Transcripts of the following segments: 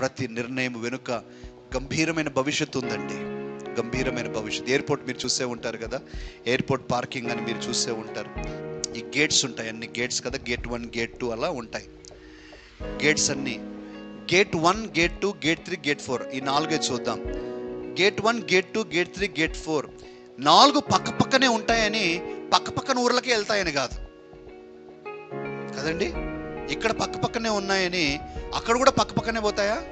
ప్రతి నిర్ణయం వెనుక గంభీరమైన భవిష్యత్తు ఉందండి. గంభీరమైన భవిష్యత్తు. ఎయిర్పోర్ట్ మీరు చూసే ఉంటారు కదా? ఎయిర్పోర్ట్ పార్కింగ్ అని మీరు చూసే ఉంటారు. ఈ గేట్స్ ఉంటాయి. అన్ని గేట్స్ కదా? గేట్ వన్ గేట్ టూ అలా ఉంటాయి. గేట్స్ అన్ని. Gate one gate two gate three gate four ఈ నాలుగే చూద్దాం. Gate one gate two gate three gate four నాలుగు పక్క పక్కనే ఉంటాయని పక్క పక్కన ఊర్లకే వెళ్తాయని కాదు. కదండి? ఇక్కడ పక్క పక్కనే ఉన్నాయని అక్కడ కూడా పక్క పక్కనే పోతాయా?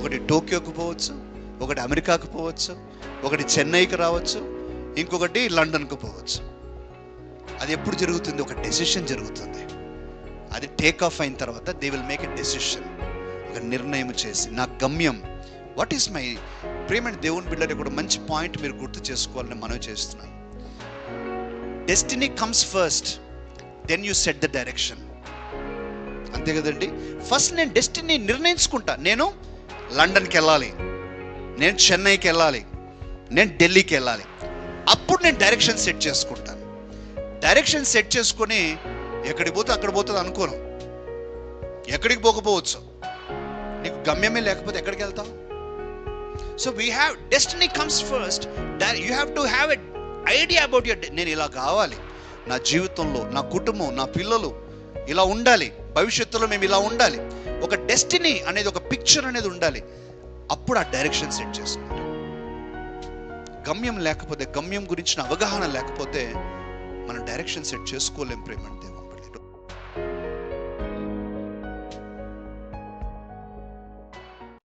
ఒకటి టోక్యోకు పోవచ్చు ఒకటి అమెరికాకు పోవచ్చు ఒకటి చెన్నైకి రావచ్చు ఇంకొకటి లండన్కు పోవచ్చు. అది ఎప్పుడు జరుగుతుంది? ఒక డెసిషన్ జరుగుతుంది. అది టేక్ ఆఫ్ అయిన తర్వాత they will make a decision. ఒక నిర్ణయం చేసి నా గమ్యం. వాట్ ఈస్ మై ప్రేమ దేవుని బిడ్డని కూడా మంచి పాయింట్ మీరు గుర్తు చేసుకోవాలని మనం చేస్తున్నాను. Destiny comes first then you set the direction అంతే కదండి. ఫస్ట్ నేను డెస్టినీ నిర్ణయించుకుంటా. నేను లండన్కి వెళ్ళాలి. నేను చెన్నైకి వెళ్ళాలి. నేను ఢిల్లీకి వెళ్ళాలి. అప్పుడు నేను డైరెక్షన్ సెట్ చేసుకుంటాను. డైరెక్షన్ సెట్ చేసుకొని ఎక్కడికి పోతే అక్కడ పోతుంది అనుకోను. ఎక్కడికి పోకపోవచ్చు. నీకు గమ్యమే లేకపోతే ఎక్కడికి వెళ్తావు? So we have destiny comes first you have to have a idea about your నేను ఇలా కావాలి. నా జీవితంలో నా కుటుంబం నా పిల్లలు ఇలా ఉండాలి. భవిష్యత్తులో మేము ఇలా ఉండాలి. ఒక డెస్టినీ అనేది ఒక పిక్చర్ అనేది ఉండాలి. అప్పుడు ఆ డైరెక్షన్ సెట్ చేసుకుంటాం. గమ్యం లేకపోతే గమ్యం గురించిన అవగాహన లేకపోతే మనం డైరెక్షన్ సెట్ చేసుకోలేం ప్రేమ